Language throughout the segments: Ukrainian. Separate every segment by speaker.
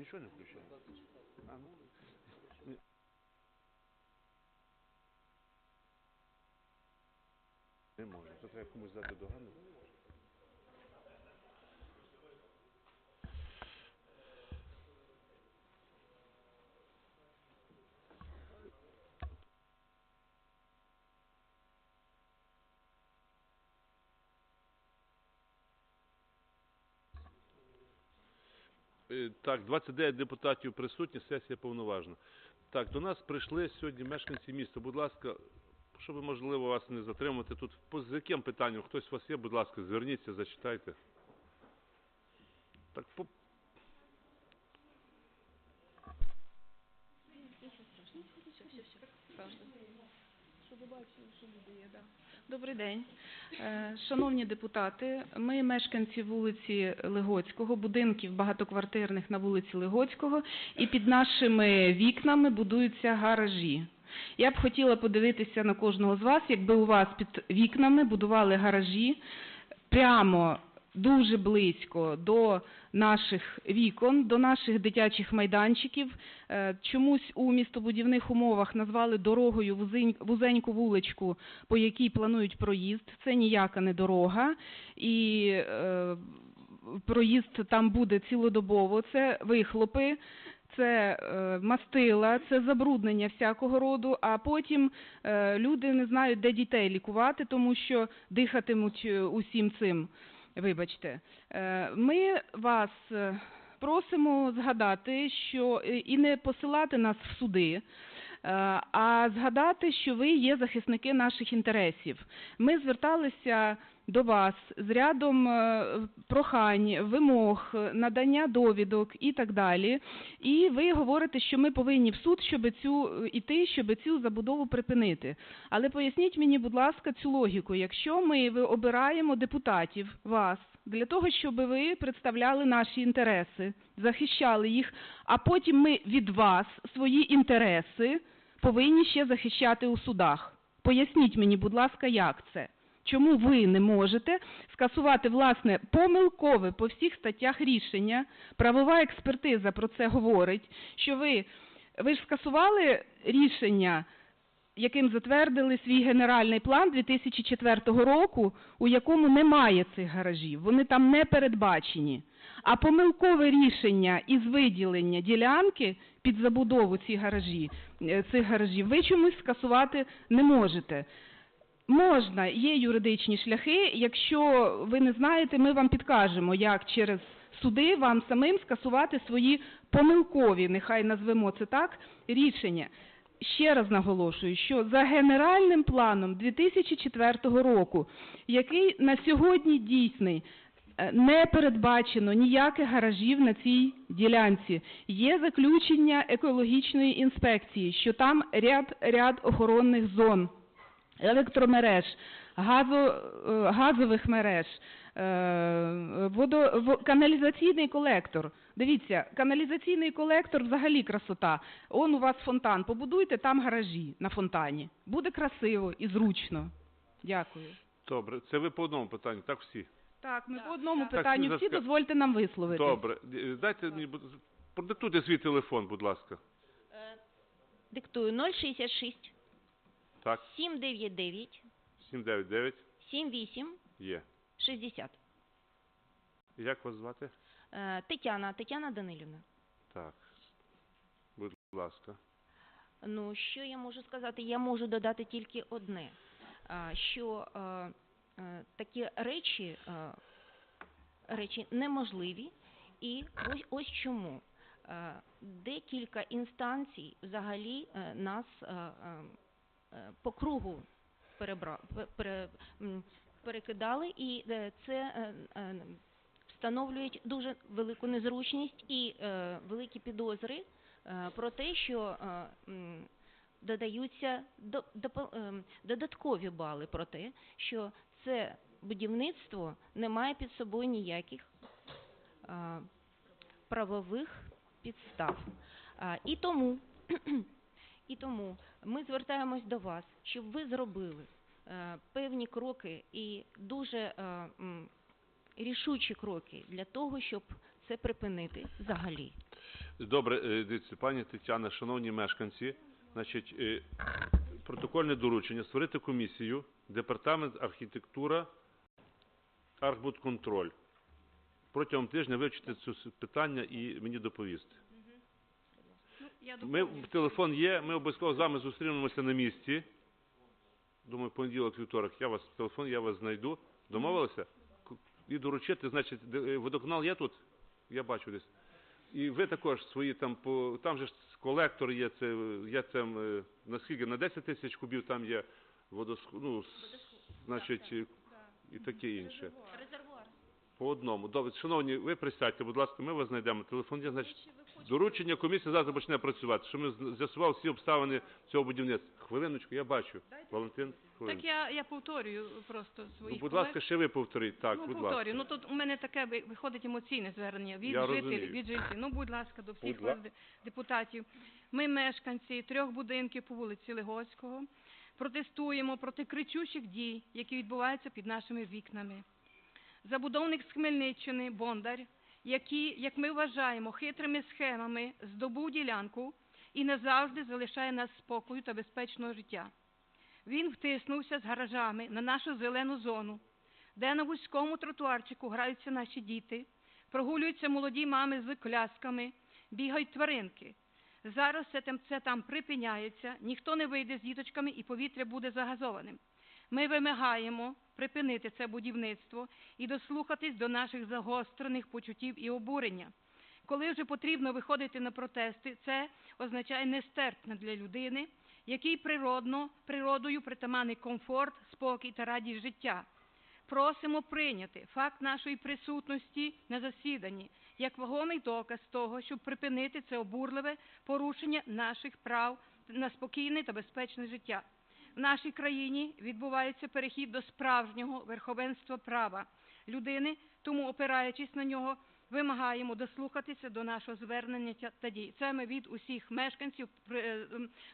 Speaker 1: Нічого не включає. А, ну. Не може. Це треба комусь дати догану. Так, 29 депутатів присутні, сесія повноважна. Так, до нас прийшли сьогодні мешканці міста. Будь ласка, щоб можливо вас не затримати тут. З яким питанням хтось у вас є, будь ласка, зверніться, зачитайте. Так, по...
Speaker 2: Добрий день. Е, Шановні депутати, ми мешканці вулиці Легоцького, будинків багатоквартирних на вулиці Легоцького, і під нашими вікнами будуються гаражі. Я б хотіла подивитися на кожного з вас, якби у вас під вікнами будували гаражі прямо дуже близько до наших вікон, до наших дитячих майданчиків. Е, Чомусь у містобудівних умовах назвали дорогою вузеньку вуличку, по якій планують проїзд. Це ніяка не дорога. І е, проїзд там буде цілодобово. Це вихлопи. Це е, мастила, це забруднення всякого роду, а потім люди не знають, де дітей лікувати, тому що дихатимуть усім цим. Вибачте, Е, ми вас е, просимо згадати, що е, і не посилати нас в суди, а згадати, що ви є захисники наших інтересів. Ми зверталися до вас з рядом е, прохань, вимог, е, надання довідок і так далі. І ви говорите, що ми повинні в суд, щоб цю іти, щоб цю забудову припинити. Але поясніть мені, будь ласка, цю логіку. Якщо ми ви обираємо депутатів вас для того, щоб ви представляли наші інтереси, захищали їх, а потім ми від вас свої інтереси повинні ще захищати у судах. Поясніть мені, будь ласка, як це? Чому ви не можете скасувати власне помилкове по всіх статтях рішення? Правова експертиза про це говорить, що ви, ви ж скасували рішення, яким затвердили свій генеральний план 2004 року, у якому немає цих гаражів, вони там не передбачені. А помилкове рішення із виділення ділянки під забудову ці гаражі, е, цих гаражів ви чомусь скасувати не можете. Можна, є юридичні шляхи. Якщо ви не знаєте, ми вам підкажемо, як через суди вам самим скасувати свої помилкові, нехай назвемо це так, рішення. Ще раз наголошую, що за генеральним планом 2004 року, який на сьогодні дійсний, е, не передбачено ніяких гаражів на цій ділянці. Є заключення екологічної інспекції, що там ряд, ряд охоронних зон електромереж, газо, е, газових мереж, е, водо, каналізаційний колектор. Дивіться, каналізаційний колектор взагалі красота. Он у вас фонтан. Побудуйте там гаражі на фонтані. Буде красиво і зручно. Дякую.
Speaker 1: Добре, це ви по одному питанню, так всі?
Speaker 2: Так, ми по одному
Speaker 1: Так,
Speaker 2: питанню
Speaker 1: ви
Speaker 2: всі
Speaker 1: заска-
Speaker 2: дозвольте нам висловити.
Speaker 1: Добре. Е, Дайте мені, продиктуйте свій телефон, будь ласка.
Speaker 3: Диктую 066
Speaker 1: Так,
Speaker 3: 799
Speaker 1: 799
Speaker 3: 78
Speaker 1: є.
Speaker 3: 60.
Speaker 1: Як вас звати?
Speaker 3: Е, Тетяна, Тетяна Данилівна.
Speaker 1: Так. Будь ласка.
Speaker 3: Ну, що я можу сказати? Я можу додати тільки одне, а, що е, е, такі речі, е, речі неможливі, і ось, ось чому. Е, Декілька інстанцій взагалі е, нас е, е, е, по кругу перебра... пере... перекидали, і е, це е, е, встановлюють дуже велику незручність і е, великі підозри е, про те, що е, додаються додаткові бали про те, що це будівництво не має під собою ніяких е, правових підстав. І тому, і тому ми звертаємось до вас, щоб ви зробили е, певні кроки і дуже е, рішучі кроки для того, щоб це припинити взагалі.
Speaker 1: Добре, е, пані Тетяна, шановні мешканці, значить, протокольне доручення створити комісію, департамент архітектура, архбудконтроль. Протягом тижня вивчити це питання і мені доповісти. Ми, телефон є, ми обов'язково з вами зустрінемося на місці. Думаю, понеділок, вівторок, я вас, телефон, я вас знайду. Домовилися? І доручити, значить, е, водоканал є тут? Я бачу десь. І ви також свої там, по, там же ж колектор є, це, є там, е, наскільки, на 10 тисяч кубів там є водосх... ну, значить, е, і таке інше.
Speaker 3: Резервуар.
Speaker 1: По одному. Добре, шановні, ви присядьте, будь ласка, ми вас знайдемо. Телефон є, значить, доручення комісії зараз почне працювати, що ми з'ясували всі обставини цього будівництва. Хвилиночку, я бачу. Валентин,
Speaker 4: Так я, я повторюю просто
Speaker 1: Ну,
Speaker 4: своїх
Speaker 1: будь
Speaker 4: колег.
Speaker 1: ласка, ще ви повторіть. Так,
Speaker 4: ну,
Speaker 1: будь
Speaker 4: повторюю.
Speaker 1: ласка.
Speaker 4: Ну тут у мене таке ви- виходить емоційне звернення від
Speaker 1: Я
Speaker 4: жителів,
Speaker 1: розумію.
Speaker 4: від жителів. Ну, будь ласка, до всіх
Speaker 1: Будь
Speaker 4: вас де- депутатів. Ми мешканці трьох будинків по вулиці Легоцького. Протестуємо проти кричущих дій, які відбуваються під нашими вікнами. Забудовник з Хмельниччини Бондар, який, як ми вважаємо, хитрими схемами здобув ділянку і не завжди залишає нас спокою та безпечного життя. Він втиснувся з гаражами на нашу зелену зону, де на вузькому тротуарчику граються наші діти, прогулюються молоді мами з колясками, бігають тваринки. Зараз це там припиняється, ніхто не вийде з діточками і повітря буде загазованим. Ми вимагаємо припинити це будівництво і дослухатись до наших загострених почуттів і обурення. Коли вже потрібно виходити на протести, це означає нестерпне для людини, який природно, природою притаманний комфорт, спокій та радість життя. Просимо прийняти факт нашої присутності на засіданні як вагомий доказ того, щоб припинити це обурливе порушення наших прав на спокійне та безпечне життя. В нашій країні відбувається перехід до справжнього верховенства права людини, тому, опираючись на нього, вимагаємо дослухатися до нашого звернення та дій. Це ми від усіх мешканців. е,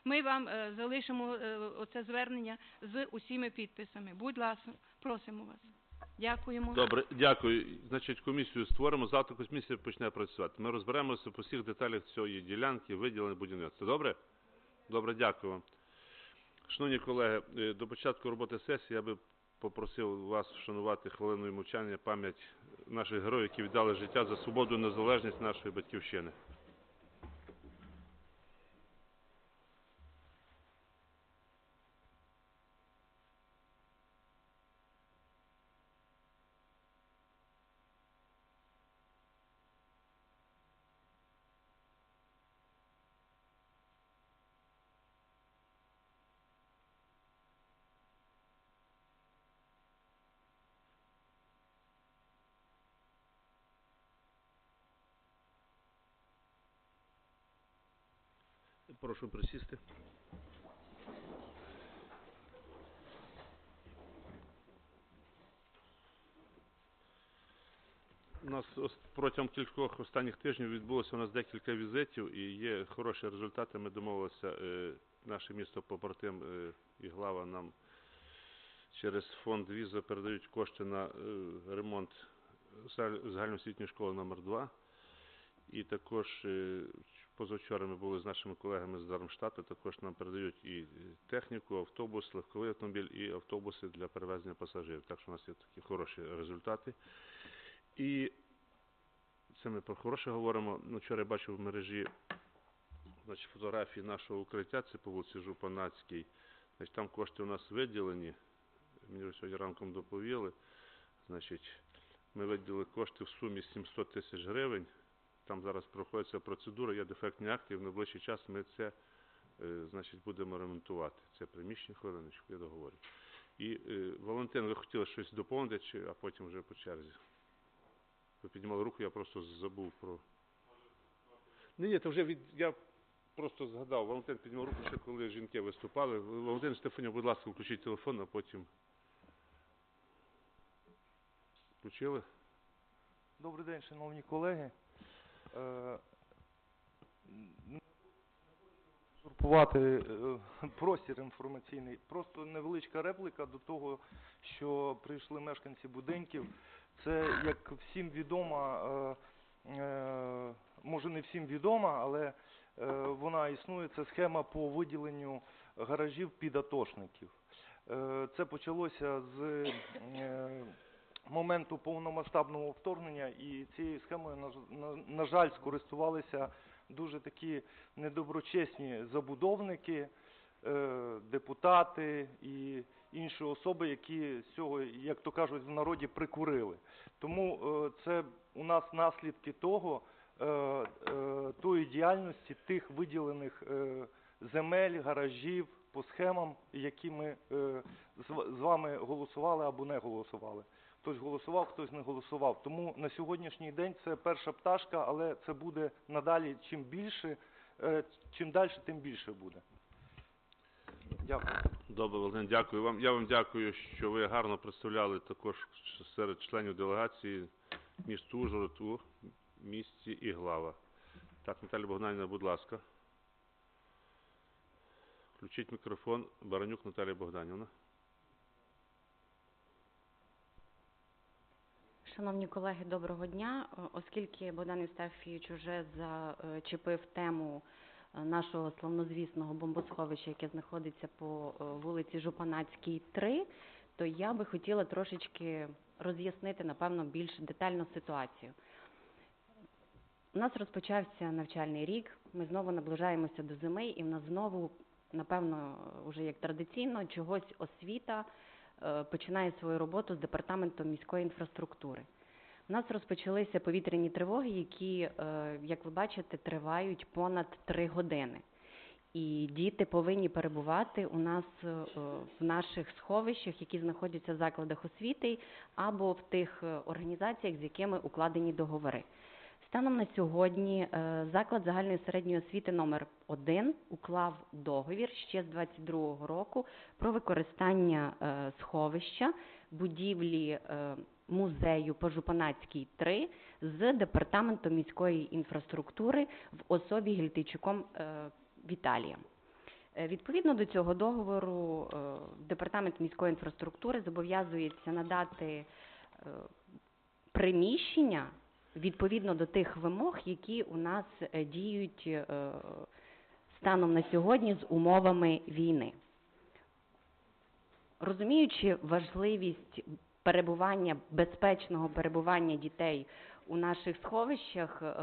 Speaker 4: Ми вам е, залишимо е, оце звернення з усіма підписами. Будь ласка, просимо вас. Дякуємо.
Speaker 1: Добре, дякую. Значить, комісію створимо. Завтра комісія почне працювати. Ми розберемося по всіх деталях цієї ділянки, виділення будівництва. Добре? Добре, дякую вам. Шановні колеги, е, до початку роботи сесії я би попросив вас вшанувати хвилиною мовчання пам'ять наших героїв, які віддали життя за свободу і незалежність нашої батьківщини. Прошу присісти. У нас протягом кількох останніх тижнів відбулося у нас декілька візитів і є хороші результати. Ми домовилися, е, наше місто побратим е, і глава нам через фонд віза передають кошти на е, ремонт загальноосвітньої школи номер 2 І також позавчора ми були з нашими колегами з Дармштадту, також нам передають і техніку, автобус, легковий автомобіль і автобуси для перевезення пасажирів. Так що у нас є такі хороші результати. І це ми про хороше говоримо. Ну, вчора я бачив в мережі значить, фотографії нашого укриття, це по вулиці Жупанацькій. Значить, там кошти у нас виділені. Мені сьогодні ранком доповіли. Значить, ми виділили кошти в сумі 700 тисяч гривень. Там зараз проходиться процедура, є дефектні акти, і в найближчий час ми це е, значить, будемо ремонтувати. Це приміщення хвилиночку, я договорю. І е, Валентин, ви хотіли щось доповнити, чи, а потім вже по черзі? Ви піднімали руку, я просто забув про. Ні, ні, це вже від. Я просто згадав. Валентин підняв руку ще коли жінки виступали. Валентин Стефанів, будь ласка, включіть телефон, а потім. Включили?
Speaker 5: Добрий день, шановні колеги. Е, хочу Узурпувати е, простір інформаційний. Просто невеличка репліка до того, що прийшли мешканці будинків. Це, як всім відомо, е, е, може не всім відома, але е, вона існує. Це схема по виділенню гаражів під атошників. Е, Це почалося з е, моменту повномасштабного вторгнення, і цією схемою, на, жаль, скористувалися дуже такі недоброчесні забудовники, е, депутати і інші особи, які з цього, як то кажуть, в народі прикурили. Тому е, це у нас наслідки того, е, тої діяльності тих виділених земель, гаражів по схемам, які ми з вами голосували або не голосували. Хтось голосував, хтось не голосував. Тому на сьогоднішній день це перша пташка, але це буде надалі чим більше, е, чим далі, тим більше буде. Дякую.
Speaker 1: Добре, Валентин, дякую вам. Я вам дякую, що ви гарно представляли також серед членів делегації місто Ужгород у місті Іглава. Так, Наталя Богданівна, будь ласка. Включіть мікрофон. Баранюк Наталія Богданівна.
Speaker 6: Шановні колеги, доброго дня. Е, Оскільки Богдан Євстафійович уже зачепив тему е, нашого славнозвісного бомбосховища, яке знаходиться по е, вулиці Жупанацькій, 3, то я би хотіла трошечки роз'яснити, напевно, більш детально ситуацію. У нас розпочався навчальний рік, ми знову наближаємося до зими, і в нас знову, напевно, вже як традиційно, чогось освіта починає свою роботу з департаментом міської інфраструктури. У нас розпочалися повітряні тривоги, які, е, як ви бачите, тривають понад три години. І діти повинні перебувати у нас е, в наших сховищах, які знаходяться в закладах освіти, або в тих е, організаціях, з якими укладені договори. Станом на сьогодні е, заклад загальної середньої освіти номер 1 уклав договір ще з 22 року про використання е, сховища будівлі е, музею по Жупанацькій 3 з департаментом міської інфраструктури в особі Гільтичуком Віталієм. Е, Відповідно до цього договору, департамент міської інфраструктури зобов'язується надати приміщення відповідно до тих вимог, які у нас е, діють е, станом на сьогодні з умовами війни. Розуміючи важливість перебування, безпечного перебування дітей у наших сховищах, е,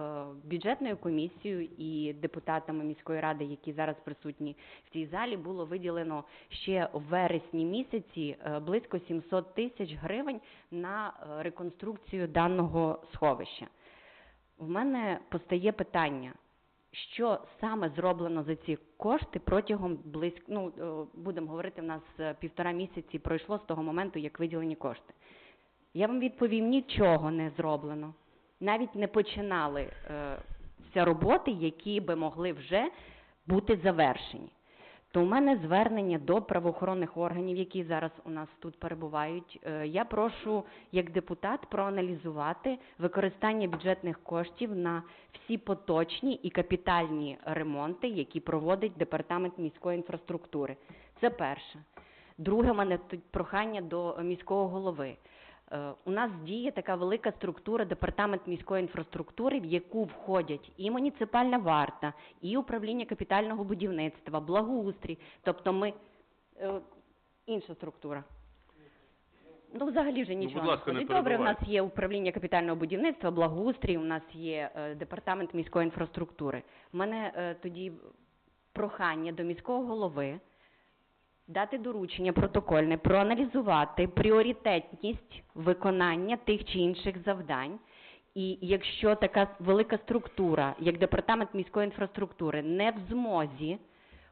Speaker 6: бюджетною комісією і депутатами міської ради, які зараз присутні в цій залі, було виділено ще в вересні місяці е, близько 700 тисяч гривень на е, реконструкцію даного сховища. В мене постає питання, що саме зроблено за ці кошти протягом близько, ну будемо говорити, в нас півтора місяці пройшло з того моменту, як виділені кошти. Я вам відповім, нічого не зроблено. Навіть не починали е, роботи, які би могли вже бути завершені. То у мене звернення до правоохоронних органів, які зараз у нас тут перебувають. Е, Я прошу як депутат проаналізувати використання бюджетних коштів на всі поточні і капітальні ремонти, які проводить департамент міської інфраструктури. Це перше. Друге, в мене тут прохання до міського голови. Е, У нас діє така велика структура департамент міської інфраструктури, в яку входять і муніципальна варта, і управління капітального будівництва, благоустрій. Тобто ми е, інша структура. Ну, взагалі вже
Speaker 1: Ну,
Speaker 6: нічого
Speaker 1: будь ласка,
Speaker 6: не. Добре, в нас є управління капітального будівництва, благоустрій, у нас є е, департамент міської інфраструктури. У мене е, тоді прохання до міського голови дати доручення протокольне, проаналізувати пріоритетність виконання тих чи інших завдань. І якщо така велика структура, як департамент міської інфраструктури, не в змозі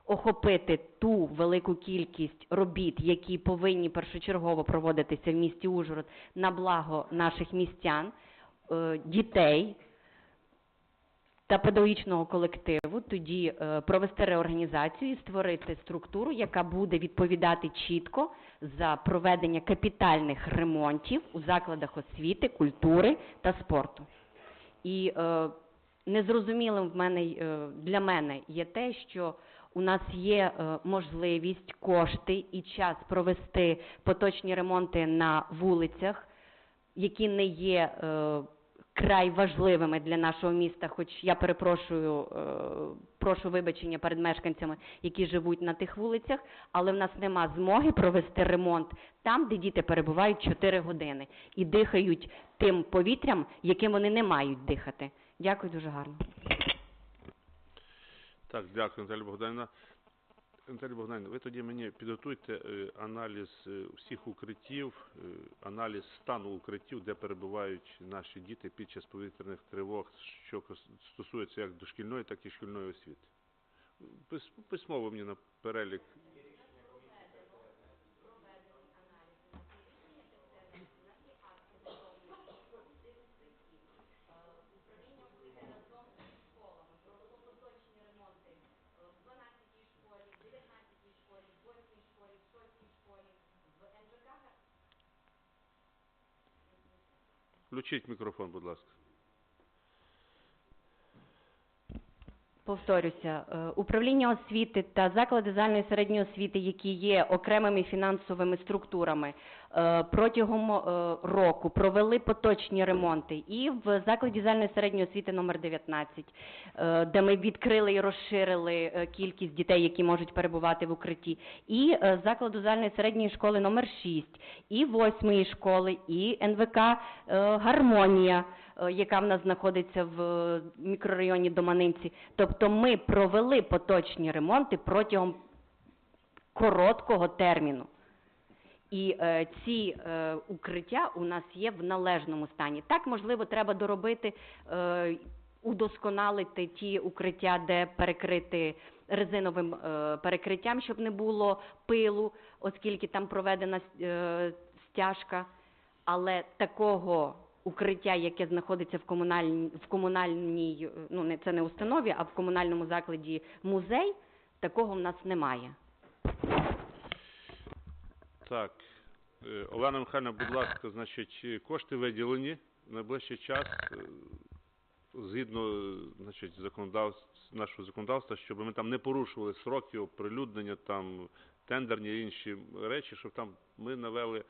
Speaker 6: охопити ту велику кількість робіт, які повинні першочергово проводитися в місті Ужгород на благо наших містян, е, дітей та педагогічного колективу, тоді е, провести реорганізацію і створити структуру, яка буде відповідати чітко за проведення капітальних ремонтів у закладах освіти, культури та спорту. І е, незрозумілим в мене е, для мене є те, що у нас є можливість, кошти і час провести поточні ремонти на вулицях, які не є е, вкрай важливими для нашого міста. Хоч я перепрошую, е, прошу вибачення перед мешканцями, які живуть на тих вулицях, але в нас нема змоги провести ремонт там, де діти перебувають 4 години і дихають тим повітрям, яким вони не мають дихати. Дякую дуже гарно.
Speaker 1: Так, дякую, Наталя Богданівна. Наталя Богданівна, ви тоді мені підготуйте е, аналіз е, всіх укриттів, е, аналіз стану укриттів, де перебувають наші діти під час повітряних тривог, що стосується як дошкільної, так і шкільної освіти. Пис- Письмово мені на перелік. Включіть мікрофон, будь ласка.
Speaker 6: Повторюся, е, управління освіти та заклади загальної середньої освіти, які є окремими фінансовими структурами, е, протягом е, року провели поточні ремонти і в закладі загальної середньої освіти номер 19, е, де ми відкрили і розширили кількість дітей, які можуть перебувати в укритті, і закладу загальної середньої школи номер 6, і восьмої школи, і НВК Гармонія яка в нас знаходиться в е, мікрорайоні Доманинці. Тобто ми провели поточні ремонти протягом короткого терміну. І е, ці е, укриття у нас є в належному стані. Так, можливо, треба доробити, е, удосконалити ті укриття, де перекрити резиновим е, перекриттям, щоб не було пилу, оскільки там проведена е, стяжка. Але такого укриття, яке знаходиться в комунальній, в комунальній, ну не це не установі, а в комунальному закладі музей, такого в нас немає.
Speaker 1: Так, е, Олена Михайлівна, будь ласка, значить, е, кошти виділені в найближчий час е, згідно значить, законодавств, нашого законодавства, щоб ми там не порушували сроки оприлюднення, там тендерні і інші речі, щоб там ми навели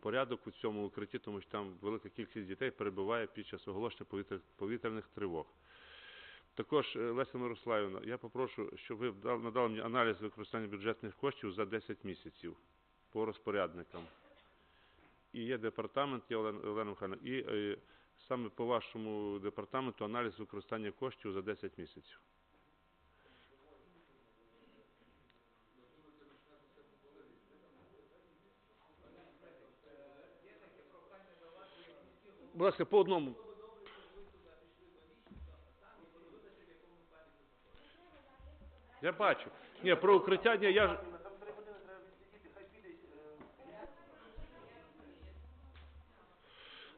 Speaker 1: порядок у цьому укритті, тому що там велика кількість дітей перебуває під час оголошення повітряних тривог. Також, е, Леся Мирославівна, я попрошу, щоб ви надали мені аналіз використання бюджетних коштів за 10 місяців по розпорядникам. І є департамент, є Олена, Михайлівна, і е, саме по вашому департаменту аналіз використання коштів за 10 місяців. Будь ласка, по одному. Я бачу. Ні, про укриття, ні, я ж...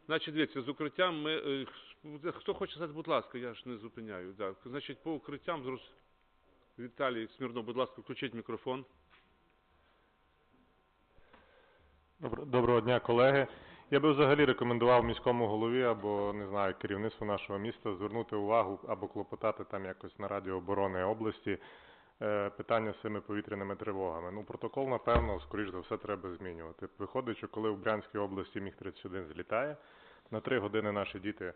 Speaker 1: Значить, дивіться, з укриттям ми... е, Хто хоче сказати, будь ласка, я ж не зупиняю. Так. Значить, по укриттям, зрос... Віталій Смірнов, будь ласка, включіть мікрофон.
Speaker 7: Доброго дня, колеги. Я би взагалі рекомендував міському голові або не знаю керівництву нашого міста звернути увагу або клопотати там якось на Радіо оборони області е, питання з цими повітряними тривогами. Ну, протокол, напевно, скоріш за все, треба змінювати. Виходить, що коли в Брянській області міг 31 злітає, на три години наші діти,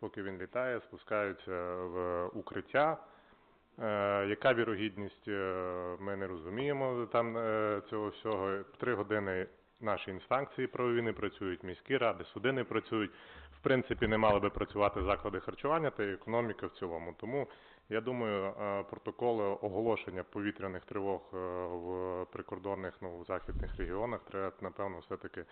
Speaker 7: поки він літає, спускаються в укриття. Е, яка вірогідність, е, ми не розуміємо там цього всього. Три години наші інстанції правові не працюють, міські ради, суди не працюють. В принципі, не мали би працювати заклади харчування та економіка в цілому. Тому я думаю, е, протоколи оголошення повітряних тривог е, в прикордонних ну, в західних регіонах треба, напевно, все-таки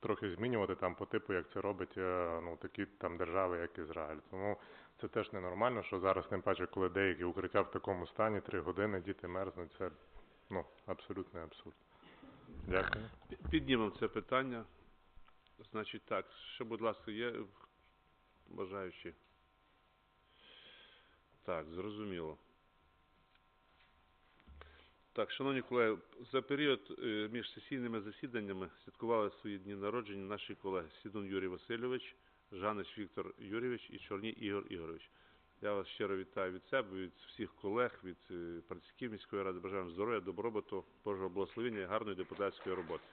Speaker 7: трохи змінювати там по типу, як це робить е, ну, такі там держави, як Ізраїль. Тому це теж ненормально, що зараз, тим паче, коли деякі укриття в такому стані, три години діти мерзнуть, це ну, абсолютний абсурд. Дякую.
Speaker 1: Піднімемо це питання. Значить так, ще, будь ласка, є бажаючі? Так, зрозуміло. Так, шановні колеги, за період е, між сесійними засіданнями святкували свої дні народження наші колеги Сідун Юрій Васильович, Жанич Віктор Юрійович і Чорній Ігор Ігорович. Я вас щиро вітаю від себе, від всіх колег, від е, працівників міської ради. Бажаю вам здоров'я, добробуту, Божого благословення і гарної депутатської роботи.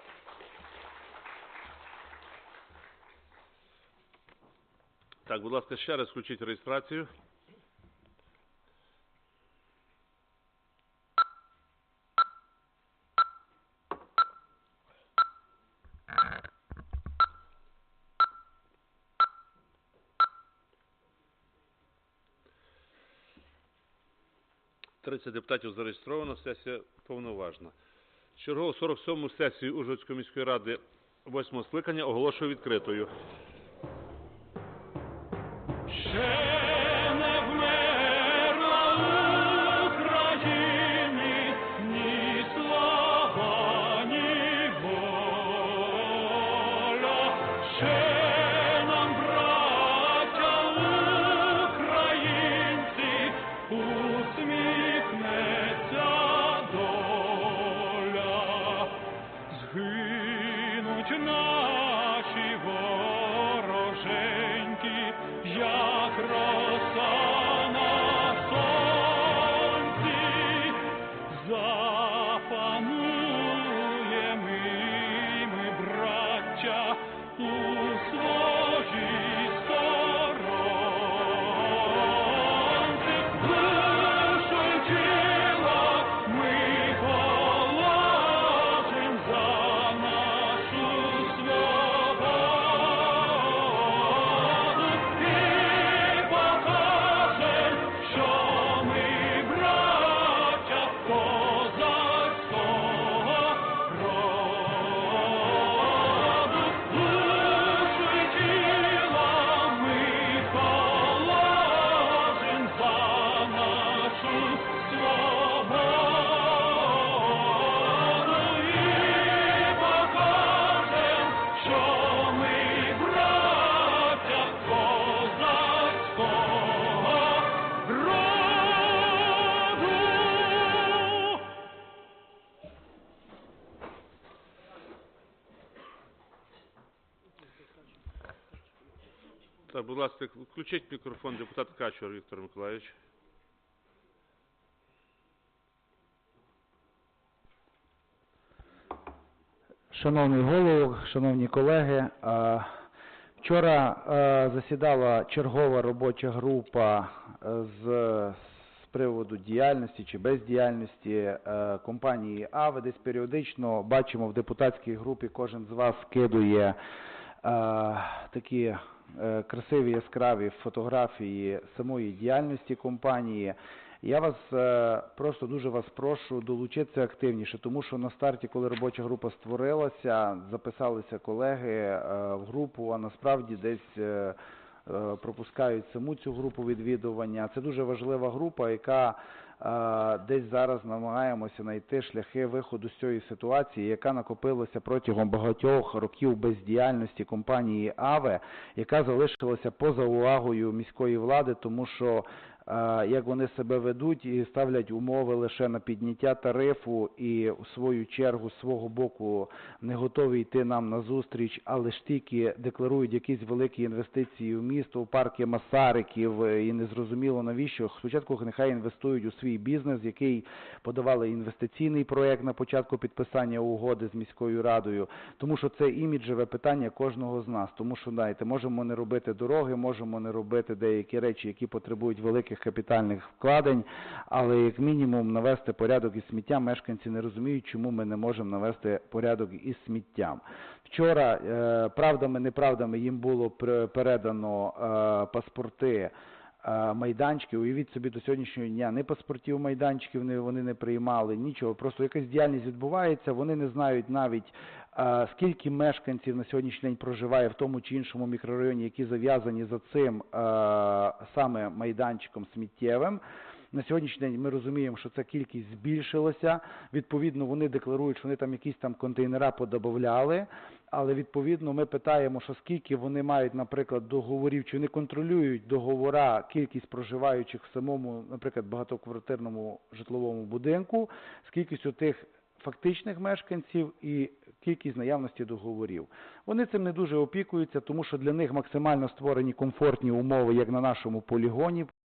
Speaker 8: Так, будь ласка, ще раз включіть реєстрацію. Тридцять депутатів зареєстровано, сесія повноважна. Чергову 47-му сесію Ужгородської міської ради 8 скликання оголошую відкритою. Наші вороженьки, як ласка, включіть мікрофон депутат Качур Віктор Миколаївич.
Speaker 9: Шановний голово, шановні колеги, вчора засідала чергова робоча група з, приводу діяльності чи бездіяльності компанії АВЕ. Десь періодично бачимо в депутатській групі кожен з вас скидує такі красиві яскраві фотографії самої діяльності компанії. Я вас е, просто дуже вас прошу долучитися активніше, тому що на старті, коли робоча група створилася, записалися колеги е, в групу, а насправді десь е, е, пропускають саму цю групу відвідування. Це дуже важлива група, яка е, десь зараз намагаємося знайти шляхи виходу з цієї ситуації, яка накопилася протягом багатьох років бездіяльності компанії АВЕ, яка залишилася поза увагою міської влади, тому що як вони себе ведуть і ставлять умови лише на підняття тарифу і в свою чергу з свого боку не готові йти нам на зустріч, але ж тільки декларують якісь великі інвестиції в місто, в парки Масариків е, і незрозуміло навіщо. Спочатку нехай інвестують у свій бізнес, який подавали інвестиційний проект на початку підписання угоди з міською радою, тому що це іміджеве питання кожного з нас. Тому що знаєте, можемо не робити дороги, можемо не робити деякі речі, які потребують великих капітальних вкладень, але як мінімум навести порядок із сміттям. Мешканці не розуміють, чому ми не можемо навести порядок із сміттям. Вчора е, правдами, неправдами їм було передано е, паспорти е, майданчиків. Уявіть собі, до сьогоднішнього дня ні паспортів майданчиків не, вони не приймали, нічого. Просто якась діяльність відбувається, вони не знають навіть е, скільки мешканців на сьогоднішній день проживає в тому чи іншому мікрорайоні, які зав'язані за цим е, саме майданчиком сміттєвим. На сьогоднішній день ми розуміємо, що ця кількість збільшилася. Відповідно, вони декларують, що вони там якісь там контейнера подобавляли. Але відповідно ми питаємо, що скільки вони мають, наприклад, договорів, чи вони контролюють договора, кількість проживаючих в самому, наприклад, багатоквартирному житловому будинку, з кількістю тих фактичних мешканців і кількість наявності договорів. Вони цим не дуже опікуються, тому що для них максимально створені комфортні умови, як на нашому полігоні,